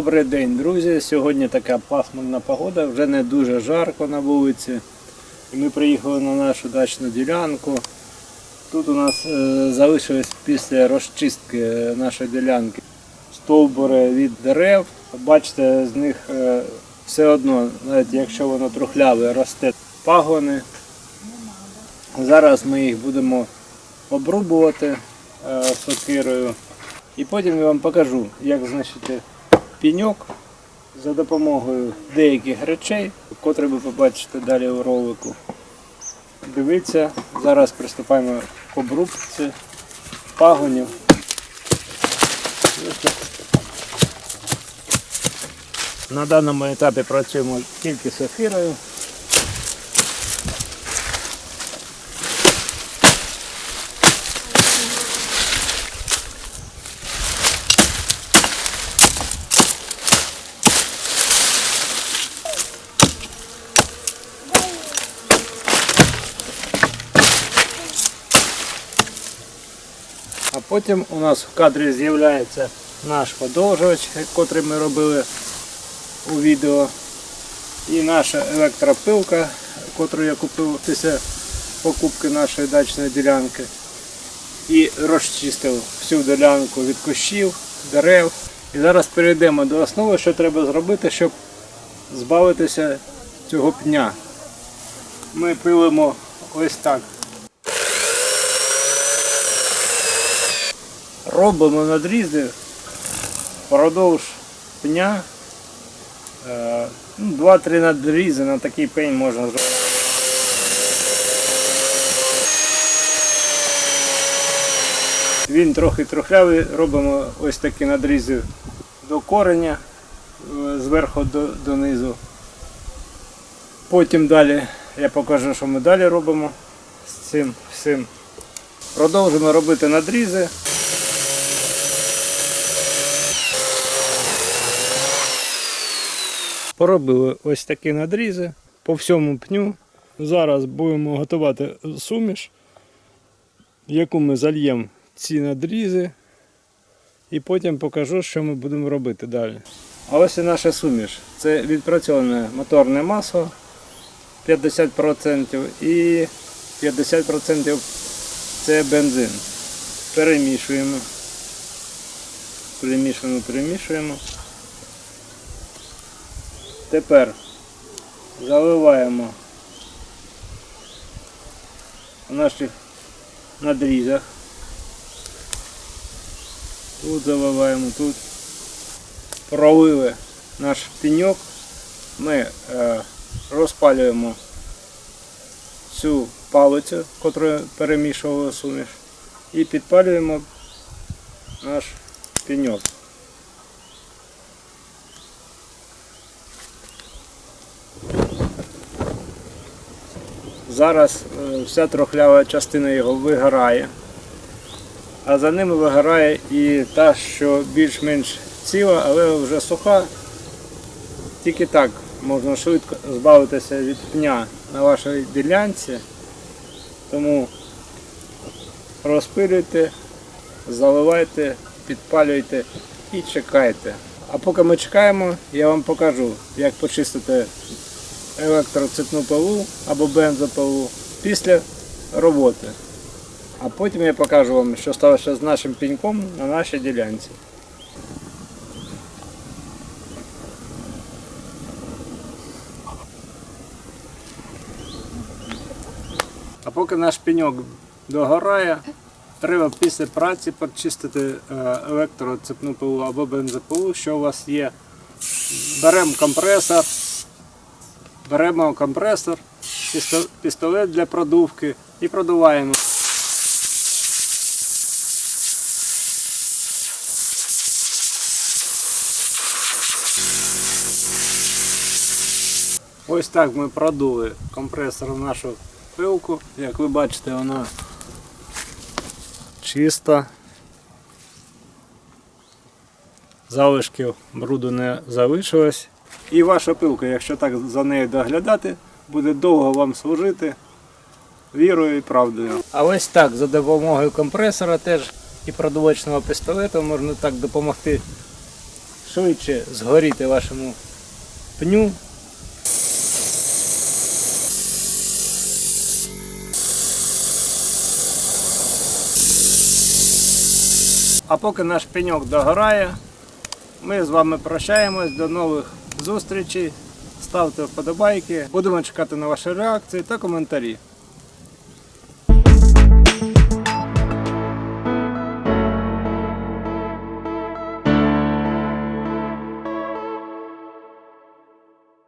Добрий день, друзі. Сьогодні така пасмурна погода, вже не дуже жарко на вулиці. Ми приїхали на нашу дачну ділянку. Тут у нас е, залишилось після розчистки нашої ділянки стовбури від дерев. Бачите, з них е, все одно, навіть якщо воно трухляве, росте пагони. Зараз ми їх будемо обрубувати е, сокирою. І потім я вам покажу, як знищити піньок за допомогою деяких речей, котрі ви побачите далі у ролику. Дивіться, зараз приступаємо к обрубці пагонів. На даному етапі працюємо тільки з ефірою. Потім у нас в кадрі з'являється наш подовжувач, котрий ми робили у відео. І наша електропилка, котру я купив після покупки нашої дачної ділянки. І розчистив всю ділянку від кущів, дерев. І зараз перейдемо до основи, що треба зробити, щоб збавитися цього пня. Ми пилимо ось так. Робимо надрізи впродовж пня. Е, ну, Два-три надрізи на такий пень можна зробити. Він трохи трухлявий, робимо ось такі надрізи до кореня, е, зверху до, донизу. Потім далі я покажу, що ми далі робимо з цим всім. Продовжимо робити надрізи. Поробили ось такі надрізи по всьому пню. Зараз будемо готувати суміш, яку ми зальємо ці надрізи. І потім покажу, що ми будемо робити далі. А ось і наша суміш. Це відпрацьоване моторне масло 50% і 50% це бензин. Перемішуємо. Перемішуємо, перемішуємо. Тепер заливаємо в наших надрізах. Тут заливаємо, тут пролили наш пеньок. Ми е, розпалюємо цю палицю, яку перемішували суміш, і підпалюємо наш пеньок. Зараз е, вся трохлява частина його вигорає, а за ними вигорає і та, що більш-менш ціла, але вже суха. Тільки так можна швидко збавитися від пня на вашій ділянці. Тому розпилюйте, заливайте, підпалюйте і чекайте. А поки ми чекаємо, я вам покажу, як почистити електроцепну пилу або бензопилу після роботи. А потім я покажу вам, що сталося з нашим пеньком на нашій ділянці. А поки наш пеньок догорає, треба після праці почистити е, електроцепну пилу або бензопилу, що у вас є. Беремо компресор, беремо компресор, пістолет для продувки і продуваємо. Ось так ми продули компресором нашу пилку. Як ви бачите, вона чиста. Залишків бруду не залишилось. І ваша пилка, якщо так за нею доглядати, буде довго вам служити вірою і правдою. А ось так, за допомогою компресора теж і продувочного пістолета можна так допомогти швидше згоріти вашому пню. А поки наш пеньок догорає, ми з вами прощаємось до нових зустрічі. Ставте вподобайки. Будемо чекати на ваші реакції та коментарі.